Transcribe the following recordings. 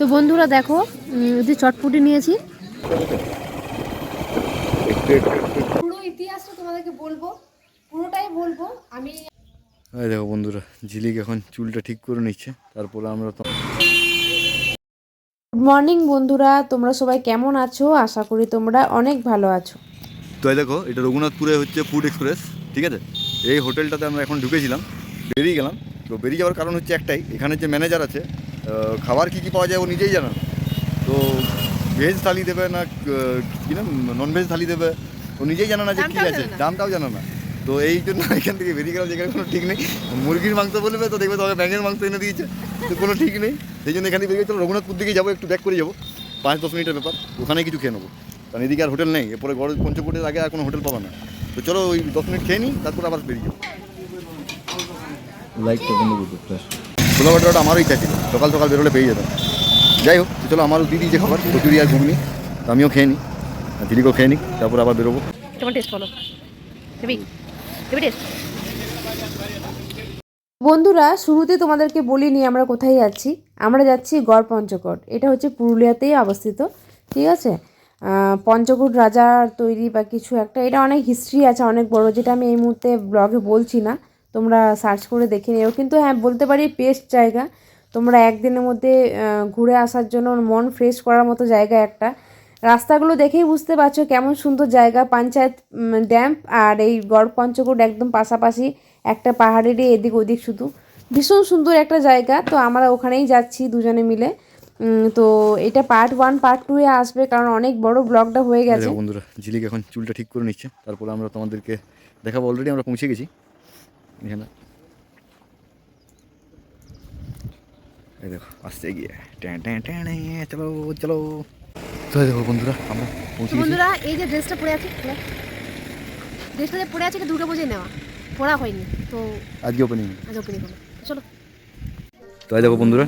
তো বন্ধুরা দেখো যে চটপুটি নিয়েছি। পুরো ইতিহাসটা তোমাদেরকে বলব পুরোটাই বলব আমি এই দেখো বন্ধুরা ঝিলিক এখন চুলটা ঠিক করে নিচ্ছে তারপরে আমরা তো গুড মর্নিং বন্ধুরা তোমরা সবাই কেমন আছো? আশা করি তোমরা অনেক ভালো আছো। তো এই দেখো এটা রঘুনাথপুরে হচ্ছে ফুড এক্সপ্রেস ঠিক আছে? এই হোটেলটাতে আমরা এখন ঢুকেছিলাম বেরিয়ে গেলাম। তো বেরিয়ে যাওয়ার কারণ হচ্ছে একটাই এখানে যে ম্যানেজার আছে খাবার কী কী পাওয়া যায় ও নিজেই জানে তো ভেজ থালি দেবে না কি না নন ভেজ থালি দেবে ও নিজেই জানে না যে কী আছে। দামটাও জানে না। তো এই জন্য এখান থেকে বেরিয়ে গেলাম যেখানে কোনো ঠিক নেই। মুরগির মাংস বলবে তো দেখবে তোমাকে ব্যাঙের মাংস এনে দিয়েছে। তো কোনো ঠিক নেই। সেই জন্য এখান থেকে বেরিয়ে চলো রঘুনাথপুর দিকে যাব একটু ব্যাক করে যাব। পাঁচ দশ মিনিটের ব্যাপার। ওখানে কিছু খেয়ে নেব। কারণ এদিকে আর হোটেল নেই। এরপরে গড় পঞ্চকোটের আগে আর কোনো হোটেল পাবো না। তো চলো ওই দশ মিনিট খেয়ে নিই তারপর আবার বেরিয়ে যাব। লাইটটা বন্ধ আমারও ইচ্ছা ছিল সকাল সকাল বেরোলে পেয়ে যেতাম। যাই হোক তো চলো আমারও দিদি যে খাবার কচুরি আর ঘুগনি আমিও খেয়ে নিই দিদিকেও খেয়ে নিই তারপর আবার বেরোবো। তোমার টেস্ট বলো। বন্ধুরা শুরুতে তোমাদেরকে বলিনি আমরা কোথায় যাচ্ছি। আমরা যাচ্ছি গড় পঞ্চকোট। এটা হচ্ছে পুরুলিয়াতেই অবস্থিত ঠিক আছে? আহ, পঞ্চকোট রাজার তৈরি বা কিছু একটা এটা অনেক হিস্ট্রি আছে অনেক বড় যেটা আমি এই মুহূর্তে ব্লগে বলছি না। তোমরা সার্চ করে দেখে নিও। কিন্তু হ্যাঁ বলতে পারি বেস্ট জায়গা তোমরা একদিনের মধ্যে ঘুরে আসার জন্য মন ফ্রেশ করার মতো জায়গা একটা। রাস্তাগুলো দেখেই বুঝতে পারছ কেমন সুন্দর জায়গা পঞ্চায়েত ড্যাম্প আর এই গড় পঞ্চকোট একদম পাশাপাশি একটা পাহাড়েরই এদিক ওদিক শুধু। ভীষণ সুন্দর একটা জায়গা তো আমরা ওখানেই যাচ্ছি দুজনে মিলে। তো এটা পার্ট ওয়ান পার্ট টু এ আসবে কারণ অনেক বড় ব্লগটা হয়ে গেছে। বন্ধুরা ঝিলিক এখন চুলটা ঠিক করে নিচ্ছে। তারপরে আমরা তোমাদেরকে দেখাবো অলরেডি আমরা পৌঁছে গেছি। এখানে দেখো আসতে গিয়ে চলো চলো। তো দেখো বন্ধুরা? আমরা পৌঁছে গেছি। বন্ধুরা এই যে ড্রেসটা পরে আছে ড্রেসটা যে পরে আছে দুটো বোঝে নেওয়া। পরা হয়নি তো আজকে ওপেনিং আজ ওপেনিং হলো চলো। তো দেখো বন্ধুরা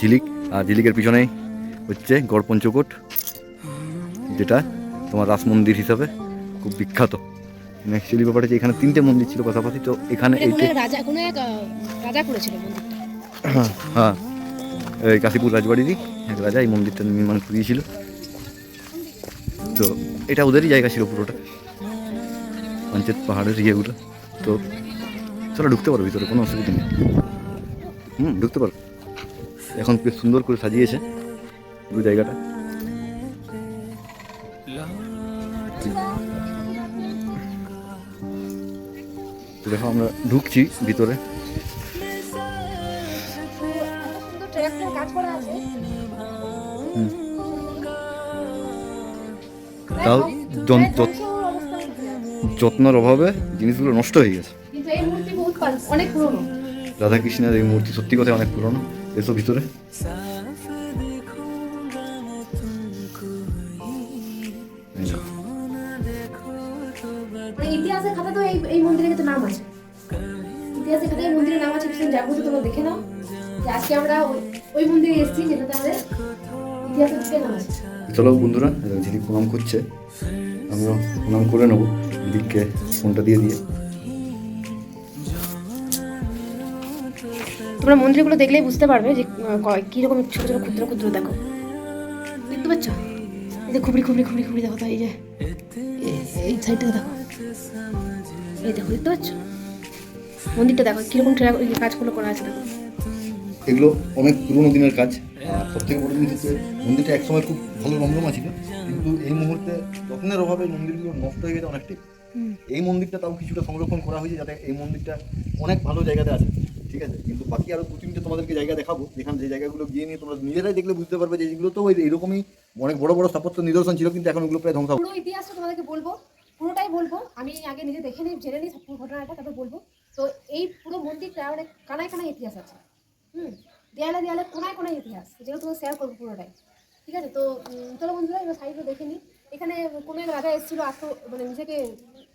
ঝিলিক। আর ঝিলিকের পিছনে হচ্ছে গড় পঞ্চকোট যেটা তোমার রাস মন্দির হিসাবে খুব বিখ্যাত। অ্যাকচুয়ালি ব্যাপারটা এখানে তিনটে মন্দির ছিল পাশাপাশি তো এখানে রাজা কোনো এক রাজা করেছিল মন্দিরটা হ্যাঁ এই কাশীপুর রাজবাড়িরই এক রাজা এই মন্দিরটা নির্মাণ করিয়েছিল। তো এটা ওদেরই জায়গা ছিল পুরোটা। পঞ্চায়েত পাহাড়ের ইয়েগুলো। তো চলো ঢুকতে পারো ভিতরে, কোনো অসুবিধা নেই। হুম, ঢুকতে পারো। এখন বেশ সুন্দর করে সাজিয়েছে পুরো জায়গাটা। দেখো আমরা ঢুকছি ভিতরে। তাও যত্নের অভাবে জিনিসগুলো নষ্ট হয়ে গেছে। রাধাকৃষ্ণের এই মূর্তি সত্যি কথা অনেক পুরনো। এসব ভিতরে। মানে ইতিহাসের খাতা তো এই এই কিন্তু নাম আছে। ইতিহাসের খাতায় এই মন্দিরের নাম আছে কিছু যাব তোমরা দেখে নাও আজকে আমরা ওই- ওই মন্দিরে এসেছি যেটাতে আমাদের ইতিহাসের নাম আছে। চলো বন্ধুরা যিনি প্রণাম করছে। আমরা প্রণাম করে নেব দিককে ফোনটা দিয়ে দিয়ে। তোমরা মন্দিরগুলো দেখলেই বুঝতে পারবে যে কীরকম ছোট ছোট ক্ষুদ্র ক্ষুদ্র দেখো। দেখতে পাচ্ছ? এই যে খুবড়ি খুবড়ি খুবড়ি খুবড়ি দেখো তো এই যে এই- সাইডটা দেখো। এই দেখো দেখতে পাচ্ছ? মন্দিরটা দেখো কীরকম কাজগুলো করা আছে দেখো। এগুলো অনেক পুরোনো দিনের কাজ। সব থেকে বড় জিনিস হচ্ছে মন্দিরটা একসময় খুব ভালো রমরমা ছিল কিন্তু এই মুহূর্তে যত্নের অভাবে মন্দিরগুলো নষ্ট হয়ে গেছে অনেকটাই। এই মন্দিরটা তাও কিছুটা সংরক্ষণ করা হয়েছে যাতে এই মন্দিরটা অনেক ভালো জায়গাতে আছে ঠিক আছে? কিন্তু বাকি আরও দু তিনটে তোমাদেরকে জায়গা দেখাবো যেখানে যে জায়গাগুলো গিয়ে নিয়ে তোমরা নিজেরাই দেখলে বুঝতে পারবে যে এগুলো তো ওই এরকমই অনেক বড় বড় স্থাপত্য নিদর্শন ছিল কিন্তু এখন ওগুলো প্রায় ধ্বংস পুরো ইতিহাসটা তোমাদেরকে বলব পুরোটাই বলব আমি আগে নিজে দেখে নিই জেনে নিই পুরো ঘটনাটা তারপর বলব। তো এই পুরো মন্দিরটা অনেক কানায় কানায় ইতিহাস আছে হুম? দেয়ালে দেয়ালে কোনায় কোনায় ইতিহাস তোমাকে শেয়ার করব পুরোটাই। ঠিক আছে? তো চলো বন্ধুরা, এবার সাইডে দেখে নিই এখানে কোনো এক রাজা এসেছিল আত্ম মানে নিজেকে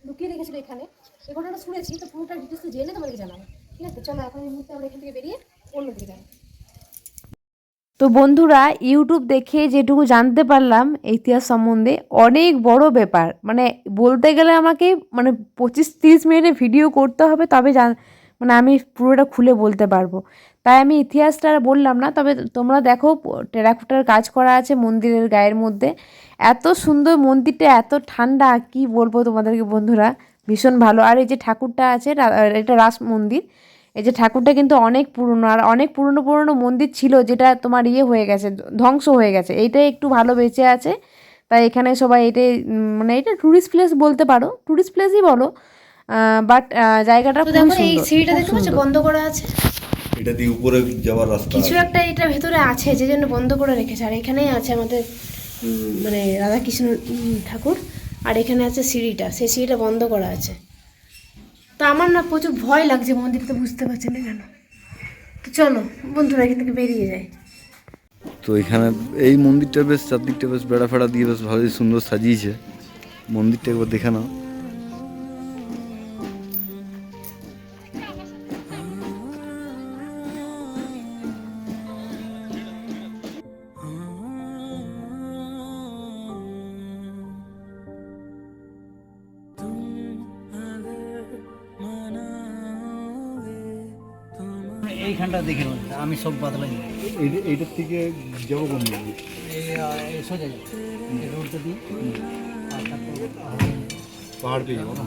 লুকিয়ে রেখেছিল এখানে। এই ঘটনাটা শুনেছি, তো পুরোটা ডিটেলস জেনে তোমাদেরকে জানাব। ঠিক আছে? চলো, এখন এই মুহূর্তে আমরা এখান থেকে বেরিয়ে অন্য দিকে যাব তো বন্ধুরা, ইউটিউব দেখে যেটুকু জানতে পারলাম, ইতিহাস সম্বন্ধে অনেক বড় ব্যাপার। মানে বলতে গেলে আমাকে মানে পঁচিশ তিরিশ মিনিটের ভিডিও করতে হবে, তবে জান মানে আমি পুরোটা খুলে বলতে পারব। তাই আমি ইতিহাসটা আর বললাম না, তবে তোমরা দেখো টেরাকোটার কাজ করা আছে মন্দিরের গায়ের মধ্যে। এত সুন্দর মন্দিরটা, এত ঠান্ডা, কি বলব তোমাদেরকে বন্ধুরা? ভীষণ ভালো। আর এই যে ঠাকুরটা আছে এটা রাস মন্দির। এই যে ঠাকুরটা কিন্তু অনেক পুরনো, আর অনেক পুরনো পুরনো মন্দির ছিল যেটা তোমার ইয়ে হয়ে গেছে, ধ্বংস হয়ে গেছে। এইটাই একটু ভালো বেঁচে আছে। তাই এখানে সবাই এটাই মানে এটা ট্যুরিস্ট প্লেস বলতে পারো। ট্যুরিস্ট প্লেসই বলো। বাট জায়গাটা দেখো এই সিঁড়িটা খুব দেখতে পাচ্ছ? বন্ধ করা আছে। এটা দিয়ে উপরে যাওয়ার রাস্তা কিছু একটা এটা ভেতরে আছে যে জন্য বন্ধ করে রেখেছে। আর এখানেই আছে আমাদের মানে রাধাকৃষ্ণ ঠাকুর। আর এখানে আছে সিঁড়িটা সেই সিঁড়িটা বন্ধ করা আছে। তো আমার না প্রচুর ভয় লাগছে মন্দিরটা বুঝতে পারছি না কেন। তো চলো বন্ধুরা এখান থেকে বেরিয়ে যায় তো এখানে এই মন্দিরটা বেশ চারদিকটা বেশ বেড়া ফেড়া দিয়ে বেশ ভালোই সুন্দর সাজিয়েছে। মন্দিরটা একবার দেখে নাও। এইখানটা দেখে আমি সব বাদলাই। এইটার থেকে যাব কোন সোজা যাবে। এই রোডটা দিয়ে। পাহাড় পেয়ে যাব না?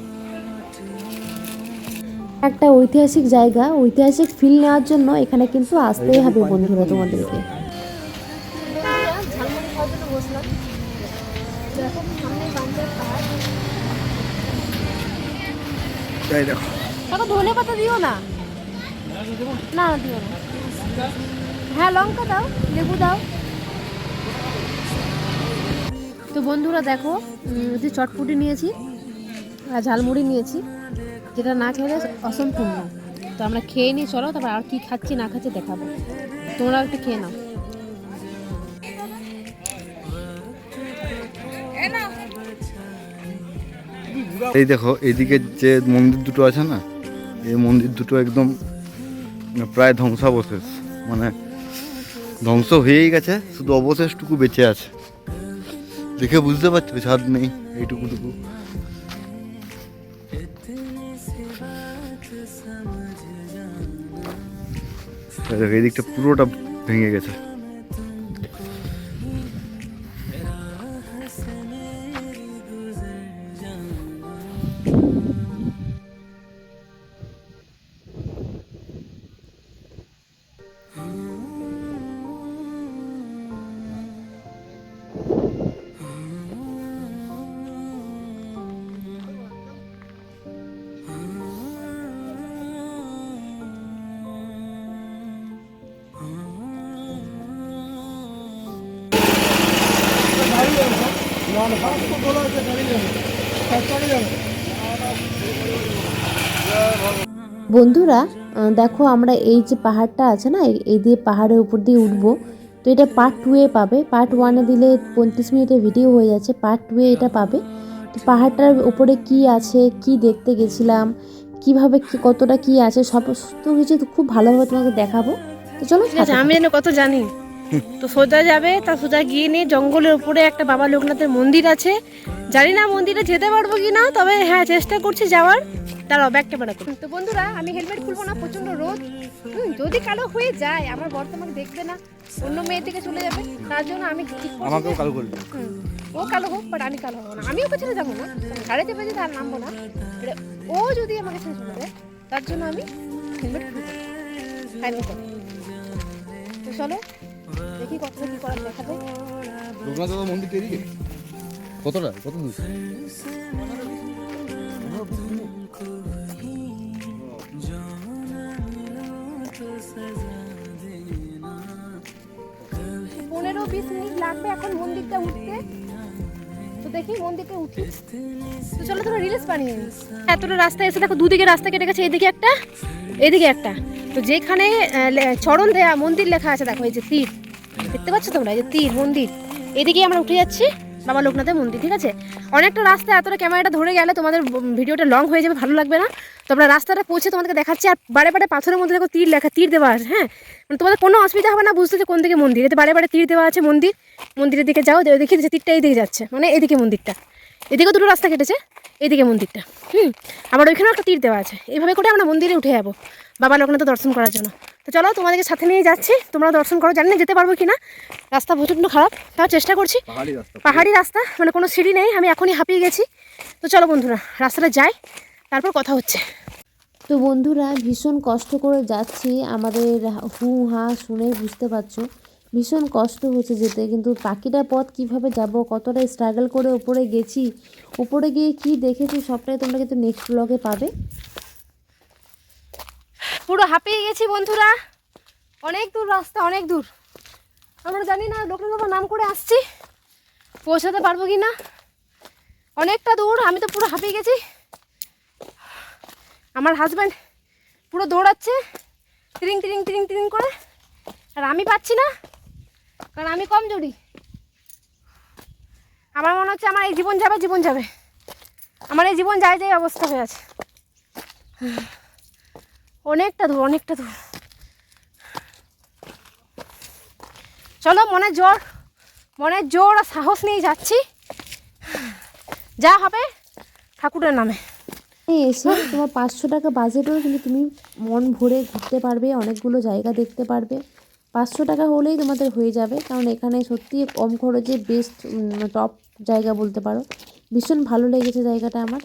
একটা ঐতিহাসিক জায়গা ঐতিহাসিক ফিল নেওয়ার জন্য এখানে কিন্তু আসতেই হবে বন্ধুরা তোমাদেরকে। দেখো। ধনে পাতা দিও না? না, দিও না। হ্যাঁ লঙ্কা দাও, লেবু দাও। তো বন্ধুরা দেখো যে চটপুটি নিয়েছি আর ঝালমুড়ি নিয়েছি, যেটা না খেলে অসম্পূর্ণ। তো আমরা খেয়ে নিই, চলো, তারপর আর কি খাচ্ছি, না খাচ্ছি দেখাবো। তোমরা একটু খেয়ে নাও। এই দেখো এইদিকে যে মন্দির দুটো আছে না, এই মন্দির দুটো একদম প্রায় ধ্বংসাবশেষ। মানে ধ্বংস হয়েই গেছে, শুধু অবশেষটুকু বেঁচে আছে। দেখে বুঝতে পারছ, ছাদ নেই, এইটুকুটুকু। এই দিকটা পুরোটা ভেঙে গেছে। বন্ধুরা দেখো আমরা এই যে পাহাড়টা আছে না এই- দিয়ে পাহাড়ের উপর দিয়ে উঠবো। তো এটা পার্ট টুয়ে পাবে। পার্ট ওয়ানে দিলে পঁয়ত্রিশ মিনিটের ভিডিও হয়ে যাচ্ছে। পার্ট টুয়ে এটা পাবে। তো পাহাড়টার উপরে কি আছে কি দেখতে গেছিলাম কীভাবে কি কতটা কি আছে সমস্ত কিছু খুব ভালোভাবে তোমাকে দেখাবো। তো চলো ঠিক আছে আমি যেন কত জানি। তো সোজা যাবে তা সোজা গিয়ে নিয়ে জঙ্গলের উপরে একটা বাবা লোকনাথের মন্দির আছে। জানি না মন্দিরে যেতে পারব কি না তবে হ্যাঁ চেষ্টা করছি যাওয়ার। দাঁড়াও ব্যাগ ক্যামেরা করি। তো বন্ধুরা আমি হেলমেট খুলবো না প্রচণ্ড রোদ। হুম, যদি কালো হয়ে যায় আমার বর্তমানে দেখবে না অন্য মেয়ের দিকে চলে যাবে। তার জন্য আমি ঠিক আমাকেও কালো করবে। ও কালো হোক বাট আমি কালো হব না। আমিও পেছনে যাব না গাড়িতে পেছনে তার নামবো না। ও যদি আমাকে ছেড়ে চলে যায় তার জন্য আমি হেলমেট খুলবো। তো চলো দেখি কতটা কি করার দেখা যায় লোকনাথ বাবা মন্দিরটা এদিকে কতটা? কত দূর? পনেরো বিশ মিনিট লাগবে এখন মন্দিরটা উঠতে। তো দেখি মন্দিরটা উঠি। তো চলো তোমরা রিলস বানিয়ে এতটা রাস্তা এসে দেখো দুদিকে রাস্তা কেটে গেছে এদিকে একটা এদিকে একটা। তো যেখানে চরণ দেয়া মন্দির লেখা আছে দেখো এই যে তীর। দেখতে পাচ্ছ তোমরা এই যে তীর মন্দির? এদিকেই আমরা উঠে যাচ্ছি, বাবা লোকনাথের মন্দির, ঠিক আছে? অনেকটা রাস্তা এতটা ক্যামেরাটা ধরে গেলে তোমাদের ভিডিওটা লং হয়ে যাবে, ভালো লাগবে না। তোমরা রাস্তাটা পৌঁছে তোমাদেরকে দেখাচ্ছি, আর বারে বারে পাথরের মধ্যে দেখো তীর লেখা, তীর দেওয়া আছে হ্যাঁ? মানে তোমাদের কোনো অসুবিধা হবে না, বুঝতে যে কোন দিকে মন্দির। এতে বারে বারে তীর দেওয়া আছে, মন্দির। মন্দিরের দিকে যাও দেখি যে তীরটা এই দিকে যাচ্ছে মানে এদিকে মন্দিরটা। এদিকে দুটো রাস্তা কেটেছে, এদিকে মন্দিরটা। হুম, আবার ওইখানেও একটা তীর দেওয়া আছে। এইভাবে করে আমরা মন্দিরে উঠে যাব, বাবা লোকনাথ দর্শন করার জন্য। তো চলো তোমাদেরকে সাথে নিয়ে যাচ্ছি। তোমরা দর্শন করো জানি না যেতে পারব কি না রাস্তা প্রচণ্ড খারাপ তাও চেষ্টা করছি। পাহাড়ি রাস্তা পাহাড়ি রাস্তা মানে কোনো সিঁড়ি নেই আমি এখনই হাঁপিয়ে গেছি। তো চলো বন্ধুরা রাস্তাটা যাই তারপর কথা হচ্ছে। তো বন্ধুরা ভীষণ কষ্ট করে যাচ্ছি। আমাদের হু হা শুনে বুঝতে পারছ ভীষণ কষ্ট হচ্ছে যেতে। কিন্তু পাখিটা পথ কীভাবে যাব কতটা স্ট্রাগল করে উপরে গেছি উপরে গিয়ে কি দেখেছি সবটাই তোমরা কিন্তু নেক্সট ব্লগে পাবে। পুরো হাঁপিয়ে গেছি বন্ধুরা। অনেক দূর রাস্তা, অনেক দূর। আমরা জানি না লোকনাথ বাবার নাম করে আসছি। পৌঁছাতে পারব কি না? অনেকটা দূর, আমি তো পুরো হাঁপিয়ে গেছি। আমার হাজব্যান্ড পুরো দৌড়াচ্ছে তিরিং তিরিং তিরিং তিরিং করে। আর আমি পাচ্ছি না, কারণ আমি কমজোরি। আমার মনে হচ্ছে আমার এই জীবন যাবে জীবন যাবে। আমার এই জীবন যায় যায় অবস্থা হয়ে আছে। অনেকটা দূর অনেকটা দূর চলো মনে জোর মনে জোর আর সাহস নিয়ে যাচ্ছি। যা হবে ঠাকুরের নামে। এসে, তোমার পাঁচশো টাকা বাজেটেও কিন্তু তুমি মন ভরে ঘুরতে পারবে, অনেকগুলো জায়গা দেখতে পারবে। পাঁচশো টাকা হলেই তোমাদের হয়ে যাবে, কারণ এখানে সত্যি কম খরচে বেস্ট টপ জায়গা বলতে পারো। ভীষণ ভালো লেগেছে জায়গাটা আমার।